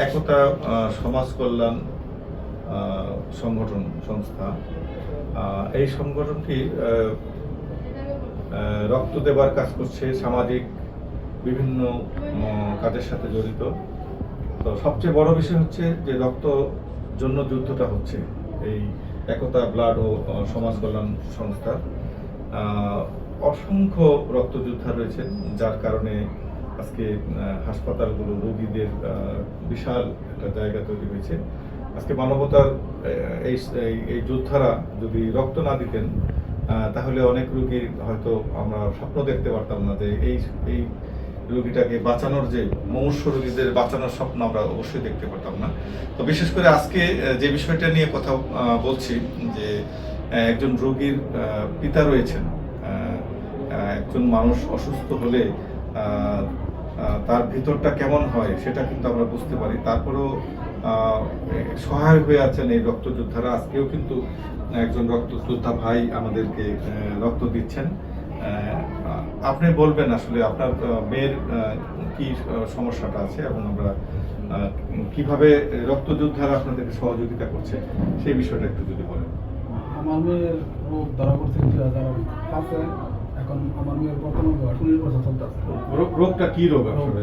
একতা সমাজ কল্যাণ সংগঠন, সংস্থা এই সংগঠনটি রক্ত দেবার কাজ করছে, সামাজিক বিভিন্ন কাজের সাথে জড়িত। তো সবচেয়ে বড় বিষয় হচ্ছে যে রক্ত জন্য যুদ্ধটা হচ্ছে, এই একতা, ব্লাড ও সমাজ কল্যাণ সংস্থা। অসংখ্য রক্তযোদ্ধা রয়েছেন যার কারণে আজকে হাসপাতালগুলো রোগীদের বিশাল একটা জায়গা তৈরি হয়েছে। আজকে মানবতার এই, এই- যোদ্ধারা যদি রক্ত না দিতেন তাহলে অনেক রোগীর হয়তো আমরা স্বপ্ন দেখতে পারতাম না যে এই এই রোগীটাকে বাঁচানোর যে মুমূর্ষ রোগীদের বাঁচানোর স্বপ্ন আমরা অবশ্যই দেখতে পারতাম না। তো বিশেষ করে আজকে যে বিষয়টা নিয়ে কথা বলছি যে একজন রোগীর পিতা রয়েছেন একজন মানুষ অসুস্থ হলে তার ভিতরটা কেমন হয় সেটা কিন্তু আমরা বুঝতে পারি। তারপরেও সহায় হয়ে আছেন এই রক্তযোদ্ধারা। আজকেও কিন্তু একজন রক্তযোদ্ধা ভাই আমাদেরকে রক্ত দিচ্ছেন। আপনি বলবেন আসলে আপনার মেয়ের কি সমস্যাটা আছে এবং আমরা কীভাবে রক্তযোদ্ধারা আপনাদেরকে সহযোগিতা করছে সেই বিষয়টা একটু যদি বলেন। আমার মেয়ের রোগ ধরা পাঁচে এখন আমার মেয়ের বর্তমান বয়স উনিশ বছর চলতেছে রোগটা কি রোগ আসলে?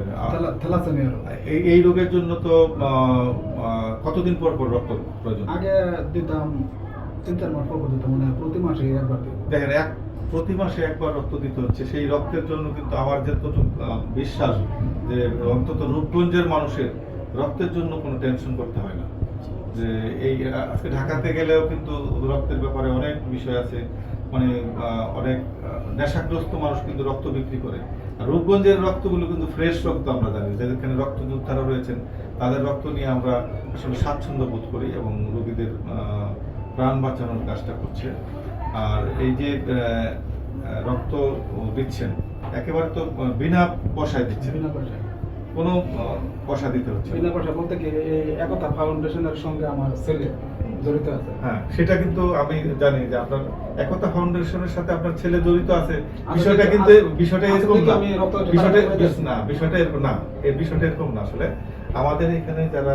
রোগ। এই এই রোগের জন্য তো কতদিন পর পর রক্ত প্রয়োজন? আগে দিতাম তিন চার মাস পর দিতাম মানে প্রতি মাসে একবার দেখেন এক প্রতি মাসে একবার রক্ত দিতে হচ্ছে। সেই রক্তের জন্য কিন্তু আমার যতটুকু বিশ্বাস যে অন্তত রূপগঞ্জের মানুষের রক্তের জন্য কোনো টেনশন করতে হয় না। যে এই আজকে ঢাকাতে গেলেও কিন্তু রক্তের ব্যাপারে অনেক বিষয় আছে। মানে অনেক নেশাগ্রস্ত মানুষ কিন্তু রক্ত বিক্রি করে। রূপগঞ্জের রক্তগুলো কিন্তু ফ্রেশ রক্ত আমরা জানি যেখানে রক্তযোদ্ধারা রয়েছেন তাদের রক্ত নিয়ে আমরা আসলে স্বাচ্ছন্দ্য বোধ করি এবং রোগীদের প্রাণ বাঁচানোর কাজটা করছে। আর এই যে রক্ত দিচ্ছেন একেবারে তো বিনা পয়সায় দিচ্ছেন। বিনা পয়সায়। কোনো পয়সা দিতে হচ্ছে বিনা পয়সা বলতে কি এই একতা ফাউন্ডেশনের সঙ্গে আমার ছেলে। জড়িত আছে। হ্যাঁ সেটা কিন্তু আমি জানি যে আপনার একতা ফাউন্ডেশনের সাথে আপনার ছেলে জড়িত আছে বিষয়টা কিন্তু- কিন্তু বিষয়টা এরকম না। বিষয়টা না। বিষয়টা এরকম না এই বিষয়টা এরকম না আসলে। আমাদের এখানে যারা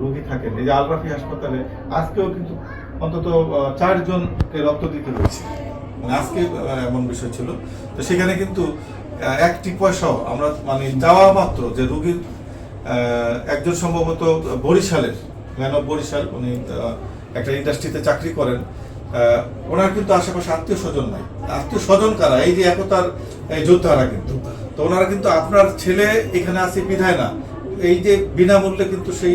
রোগী থাকেন এই যে আলরাফি হাসপাতালে আজকেও কিন্তু অন্তত চারজনকে রক্ত দিতে হয়েছে। মানে আজকে এমন বিষয় ছিল। তো সেখানে কিন্তু একটি পয়সাও আমরা মানে যাওয়া মাত্র যে রোগীর আহ, একজন সম্ভবত বরিশালের ম্যান অফ বরিশাল, উনি একটা ইন্ডাস্ট্রিতে চাকরি করেন। ওনার কিন্তু আশেপাশে আত্মীয় স্বজন নাই। আত্মীয় স্বজন কারা? এই যে একতার যোদ্ধারা কিন্তু। তো ওনারা কিন্তু আপনার ছেলে এখানে আছে, বিধায় না। এই যে বিনামূল্যে কিন্তু সেই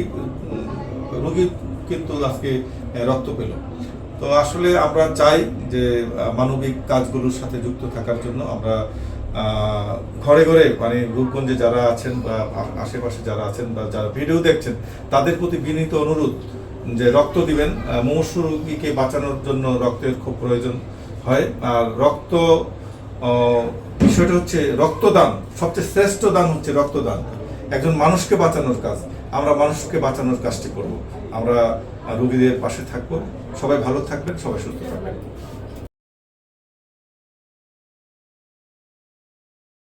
রোগী কিন্তু আজকে রক্ত পেল। তো আসলে আমরা চাই যে মানবিক কাজগুলোর সাথে যুক্ত থাকার জন্য আমরা ঘরে ঘরে মানে রূপগঞ্জে যারা আছেন বা আশেপাশে যারা আছেন বা যারা ভিডিও দেখছেন, তাদের প্রতি বিনীত অনুরোধ যে রক্ত দিবেন। মুমূর্ষু রোগীকে বাঁচানোর জন্য রক্তের খুব প্রয়োজন হয়। আর রক্ত বিষয়টা হচ্ছে রক্তদান, সবচেয়ে শ্রেষ্ঠ দান হচ্ছে রক্তদান। একজন মানুষকে বাঁচানোর কাজ, আমরা মানুষকে বাঁচানোর কাজটি করব। আমরা রোগীদের পাশে থাকব। সবাই ভালো থাকবেন, সবাই সুস্থ থাকবেন।